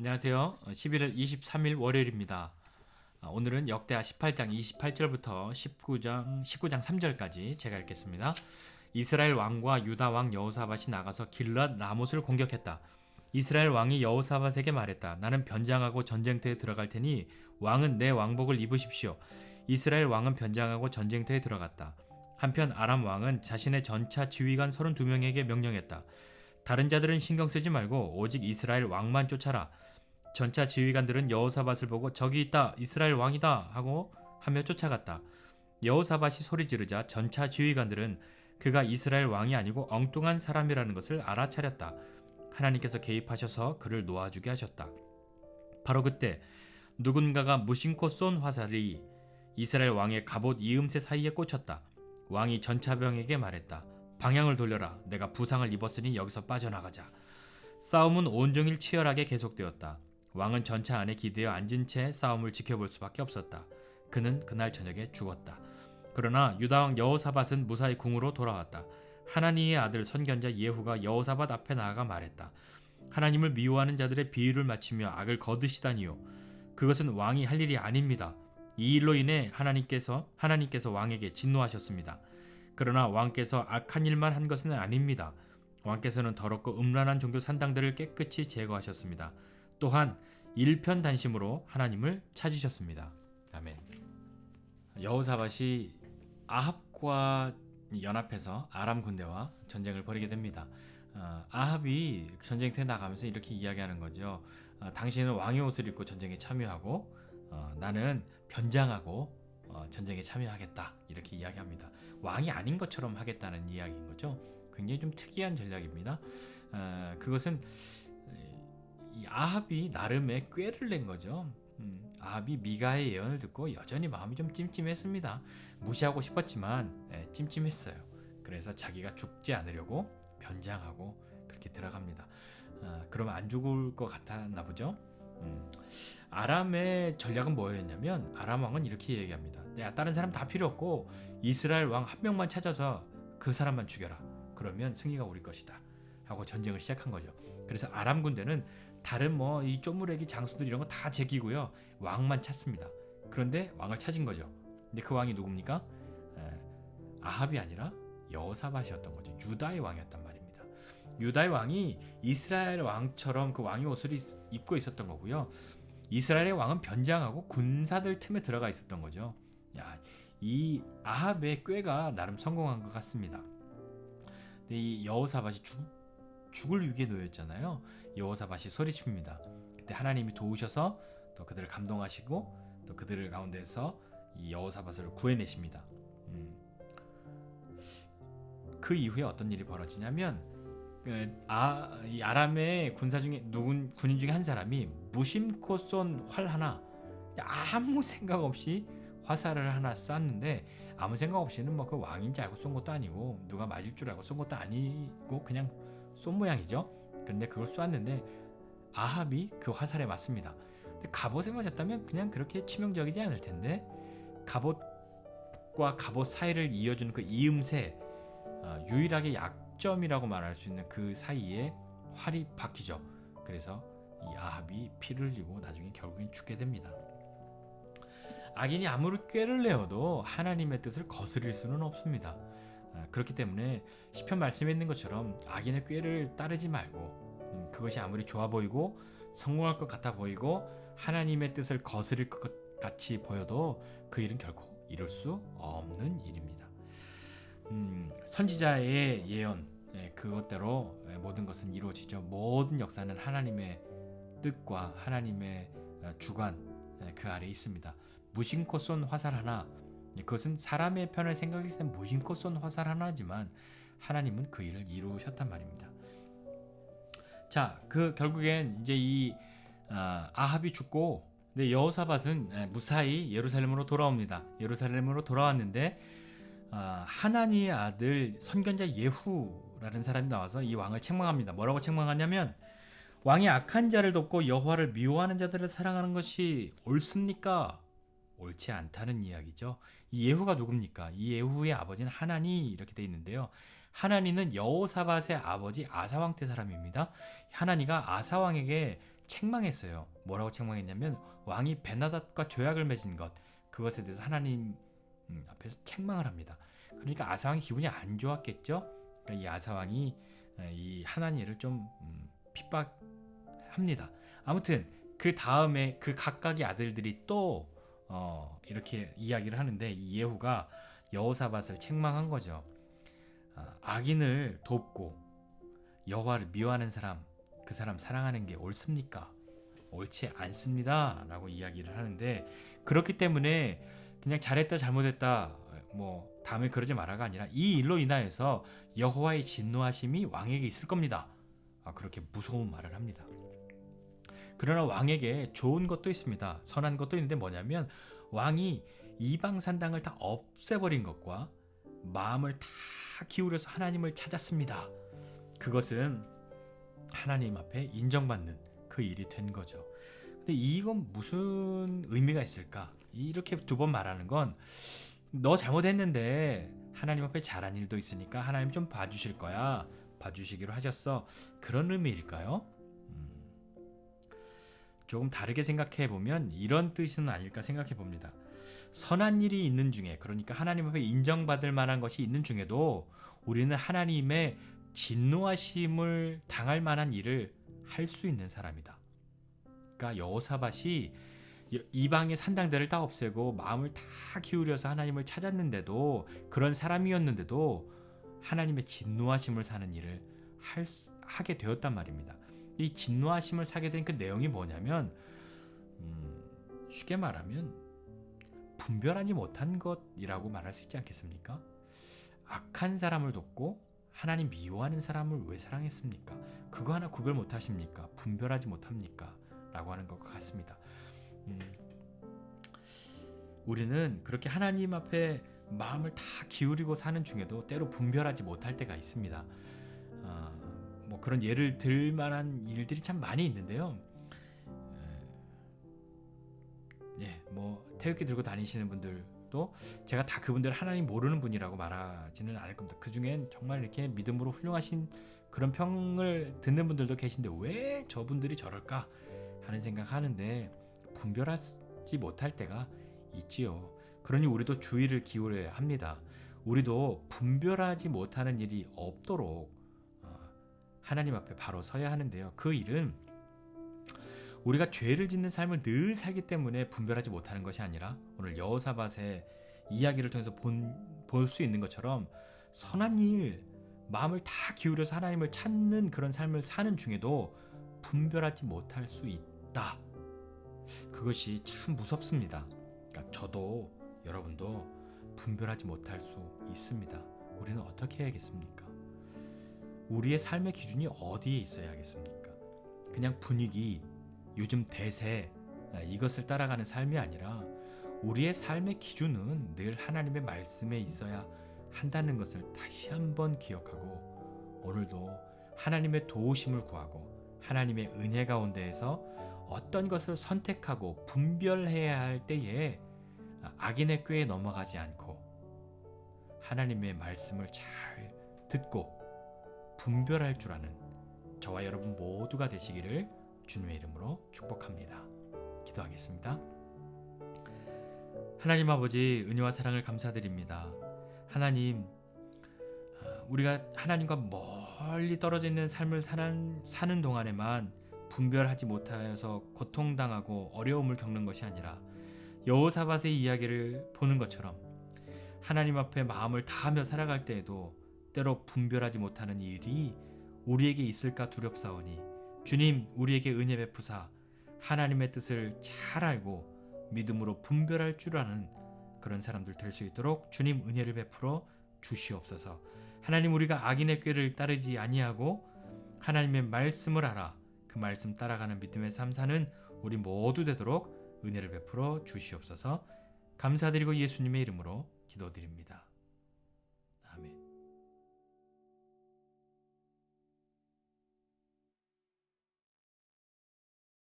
안녕하세요. 11월 23일 월요일입니다. 아, 오늘은 역대하 18장 28절부터 19장 19장 3절까지 제가 읽겠습니다. 이스라엘 왕과 유다 왕 여호사밧이 나가서 길랏 라못을 공격했다. 이스라엘 왕이 여호사밧에게 말했다. 나는 변장하고 전쟁터에 들어갈 테니 왕은 내 왕복을 입으십시오. 이스라엘 왕은 변장하고 전쟁터에 들어갔다. 한편 아람 왕은 자신의 전차 지휘관 32명에게 명령했다. 다른 자들은 신경 쓰지 말고 오직 이스라엘 왕만 쫓아라. 전차 지휘관들은 여호사밧을 보고 저기 있다 이스라엘 왕이다 하고 하며 쫓아갔다. 여호사밧이 소리 지르자 전차 지휘관들은 그가 이스라엘 왕이 아니고 엉뚱한 사람이라는 것을 알아차렸다. 하나님께서 개입하셔서 그를 놓아주게 하셨다. 바로 그때 누군가가 무심코 쏜 화살이 이스라엘 왕의 갑옷 이음새 사이에 꽂혔다. 왕이 전차병에게 말했다. 방향을 돌려라. 내가 부상을 입었으니 여기서 빠져나가자. 싸움은 온종일 치열하게 계속되었다. 왕은 전차 안에 기대어 앉은 채 싸움을 지켜볼 수밖에 없었다. 그는 그날 저녁에 죽었다. 그러나 유다왕 여호사밧은 무사히 궁으로 돌아왔다. 하나니의 아들 선견자 예후가 여호사밧 앞에 나아가 말했다. 하나님을 미워하는 자들의 비유를 맞추며 악을 거두시다니요. 그것은 왕이 할 일이 아닙니다. 이 일로 인해 하나님께서 하나님께서 왕에게 진노하셨습니다. 그러나 왕께서 악한 일만 한 것은 아닙니다. 왕께서는 더럽고 음란한 종교 산당들을 깨끗이 제거하셨습니다. 또한 일편단심으로 하나님을 찾으셨습니다. 아멘. 여호사밧이 아합과 연합해서 아람 군대와 전쟁을 벌이게 됩니다. 어, 아합이 전쟁터에 나가면서 이렇게 이야기하는 거죠. 어, 당신은 왕의 옷을 입고 전쟁에 참여하고 어, 나는 변장하고 어, 전쟁에 참여하겠다 이렇게 이야기합니다. 왕이 아닌 것처럼 하겠다는 이야기인 거죠. 굉장히 좀 특이한 전략입니다. 어, 그것은 이 아합이 나름의 꾀를 낸 거죠. 음, 아합이 미가의 예언을 듣고 여전히 마음이 좀 찜찜했습니다. 무시하고 싶었지만 예, 찜찜했어요. 그래서 자기가 죽지 않으려고 변장하고 그렇게 들어갑니다. 아, 그러면 안 죽을 것 같았나 보죠. 음, 아람의 전략은 뭐였냐면 아람 왕은 이렇게 얘기합니다. 야 다른 사람 다 필요 없고 이스라엘 왕 한 명만 찾아서 그 사람만 죽여라. 그러면 승리가 우리 것이다. 하고 전쟁을 시작한 거죠. 그래서 아람 군대는 다른 뭐 이 쪼무레기 장수들 이런 거 다 제끼고요 왕만 찾습니다. 그런데 왕을 찾은 거죠. 근데 그 왕이 누굽니까? 에, 아합이 아니라 여호사밧이었던 거죠. 유다의 왕이었단 말입니다. 유다의 왕이 이스라엘 왕처럼 그 왕의 옷을 입고 있었던 거고요. 이스라엘의 왕은 변장하고 군사들 틈에 들어가 있었던 거죠. 야, 이 아합의 꾀가 나름 성공한 것 같습니다. 근데 이 여호사밧이 죽, 죽을 위기에 놓였잖아요. 여호사밧이 소리칩니다. 그때 하나님이 도우셔서 또 그들을 감동하시고 또 그들을 가운데서 이 여호사밧을 구해내십니다. 음. 그 이후에 어떤 일이 벌어지냐면 그 아, 이 아람의 군사 중에 누군 군인 중에 한 사람이 무심코 쏜 활 하나 아무 생각 없이 화살을 하나 쐈는데 아무 생각 없이는 뭐 그 왕인지 알고 쏜 것도 아니고 누가 맞을 줄 알고 쏜 것도 아니고 그냥 쏜 모양이죠. 그런데 그걸 쏘았는데 아합이 그 화살에 맞습니다. 근데 갑옷에 맞았다면 그냥 그렇게 치명적이지 않을 텐데 갑옷과 갑옷 사이를 이어주는 그 이음새 어, 유일하게 약점이라고 말할 수 있는 그 사이에 활이 박히죠. 그래서 이 아합이 피를 흘리고 나중에 결국엔 죽게 됩니다. 악인이 아무리 꾀를 내어도 하나님의 뜻을 거스릴 수는 없습니다. 아, 그렇기 때문에 시편 말씀에 있는 것처럼 악인의 꾀를 따르지 말고 음, 그것이 아무리 좋아 보이고 성공할 것 같아 보이고 하나님의 뜻을 거스릴 것 같이 보여도 그 일은 결코 이룰 수 없는 일입니다. 음, 선지자의 예언 예, 그것대로 예, 모든 것은 이루어지죠. 모든 역사는 하나님의 뜻과 하나님의 어, 주관 예, 그 아래 있습니다. 무심코 쏜 화살 하나 그것은 사람의 편을 생각했을 때 무심코 쏜 화살 하나지만 하나님은 그 일을 이루셨단 말입니다. 자, 그 결국엔 이제 이 아, 아합이 죽고 근데 여호사밧은 무사히 예루살렘으로 돌아옵니다. 예루살렘으로 돌아왔는데 아, 하나니의 아들 선견자 예후라는 사람이 나와서 이 왕을 책망합니다. 뭐라고 책망하냐면 왕이 악한 자를 돕고 여호와를 미워하는 자들을 사랑하는 것이 옳습니까? 옳지 않다는 이야기죠. 이 예후가 누굽니까? 이 예후의 아버지는 하나니 이렇게 돼 있는데요. 하나니는 여호사밧의 아버지 아사왕 때 사람입니다. 하나니가 아사왕에게 책망했어요. 뭐라고 책망했냐면 왕이 베나닷과 조약을 맺은 것 그것에 대해서 하나님 음, 앞에서 책망을 합니다. 그러니까 아사왕이 기분이 안 좋았겠죠. 그러니까 이 아사왕이 에, 이 하나니를 좀 음, 핍박합니다. 아무튼 그 다음에 그 각각의 아들들이 또 어, 이렇게 이야기를 하는데 이 예후가 여호사밧을 책망한 거죠. 아, 악인을 돕고 여호와를 미워하는 사람 그 사람 사랑하는 게 옳습니까? 옳지 않습니다라고 이야기를 하는데 그렇기 때문에 그냥 잘했다 잘못했다 뭐 다음에 그러지 마라가 아니라 이 일로 인하여서 여호와의 진노하심이 왕에게 있을 겁니다. 아, 그렇게 무서운 말을 합니다. 그러나 왕에게 좋은 것도 있습니다. 선한 것도 있는데 뭐냐면 왕이 이방 산당을 다 없애버린 것과 마음을 다 기울여서 하나님을 찾았습니다. 그것은 하나님 앞에 인정받는 그 일이 된 거죠. 근데 이건 무슨 의미가 있을까? 이렇게 두 번 말하는 건 너 잘못했는데 하나님 앞에 잘한 일도 있으니까 하나님 좀 봐주실 거야. 봐주시기로 하셨어. 그런 의미일까요? 음, 조금 다르게 생각해 보면 이런 뜻은 아닐까 생각해 봅니다. 선한 일이 있는 중에 그러니까 하나님 앞에 인정받을 만한 것이 있는 중에도 우리는 하나님의 진노하심을 당할 만한 일을 할 수 있는 사람이다. 그러니까 여호사밭이 이방의 산당들을 다 없애고 마음을 다 기울여서 하나님을 찾았는데도 그런 사람이었는데도 하나님의 진노하심을 사는 일을 할 수, 하게 되었단 말입니다. 이 진노하심을 사게 된 그 내용이 뭐냐면 음, 쉽게 말하면 분별하지 못한 것이라고 말할 수 있지 않겠습니까? 악한 사람을 돕고 하나님 미워하는 사람을 왜 사랑했습니까? 그거 하나 구별 못 하십니까? 분별하지 못합니까? 라고 하는 것 같습니다. 음, 우리는 그렇게 하나님 앞에 마음을 다 기울이고 사는 중에도 때로 분별하지 못할 때가 있습니다. 그런 예를 들 만한 일들이 참 많이 있는데요. 예, 뭐 태극기 들고 다니시는 분들도 제가 다 그분들 하나님 모르는 분이라고 말하지는 않을 겁니다. 그 중엔 정말 이렇게 믿음으로 훌륭하신 그런 평을 듣는 분들도 계신데 왜 저분들이 저럴까 하는 생각하는데 분별하지 못할 때가 있지요. 그러니 우리도 주의를 기울여야 합니다. 우리도 분별하지 못하는 일이 없도록 어, 하나님 앞에 바로 서야 하는데요. 그 일은 우리가 죄를 짓는 삶을 늘 살기 때문에 분별하지 못하는 것이 아니라 오늘 여호사밧의 이야기를 통해서 볼 수 있는 것처럼 선한 일, 마음을 다 기울여서 하나님을 찾는 그런 삶을 사는 중에도 분별하지 못할 수 있다. 그것이 참 무섭습니다. 그러니까 저도 여러분도 분별하지 못할 수 있습니다. 우리는 어떻게 해야겠습니까? 우리의 삶의 기준이 어디에 있어야겠습니까? 그냥 분위기, 요즘 대세 아, 이것을 따라가는 삶이 아니라 우리의 삶의 기준은 늘 하나님의 말씀에 있어야 한다는 것을 다시 한번 기억하고 오늘도 하나님의 도우심을 구하고 하나님의 은혜 가운데에서 어떤 것을 선택하고 분별해야 할 때에 악인의 꾀에 넘어가지 않고 하나님의 말씀을 잘 듣고 분별할 줄 아는 저와 여러분 모두가 되시기를 주님의 이름으로 축복합니다. 기도하겠습니다. 하나님 아버지 은혜와 사랑을 감사드립니다. 하나님 아, 우리가 하나님과 멀리 떨어져 있는 삶을 사는, 사는 동안에만 분별하지 못하여서 고통당하고 어려움을 겪는 것이 아니라 여호사밧의 이야기를 보는 것처럼 하나님 앞에 마음을 다하며 살아갈 때에도 때로 분별하지 못하는 일이 우리에게 있을까 두렵사오니 주님 우리에게 은혜 베푸사 하나님의 뜻을 잘 알고 믿음으로 분별할 줄 아는 그런 사람들 될 수 있도록 주님 은혜를 베풀어 주시옵소서. 하나님 우리가 악인의 꾀를 따르지 아니하고 하나님의 말씀을 알아 그 말씀 따라가는 믿음의 삶 사는 우리 모두 되도록 은혜를 베풀어 주시옵소서. 감사드리고 예수님의 이름으로 기도드립니다.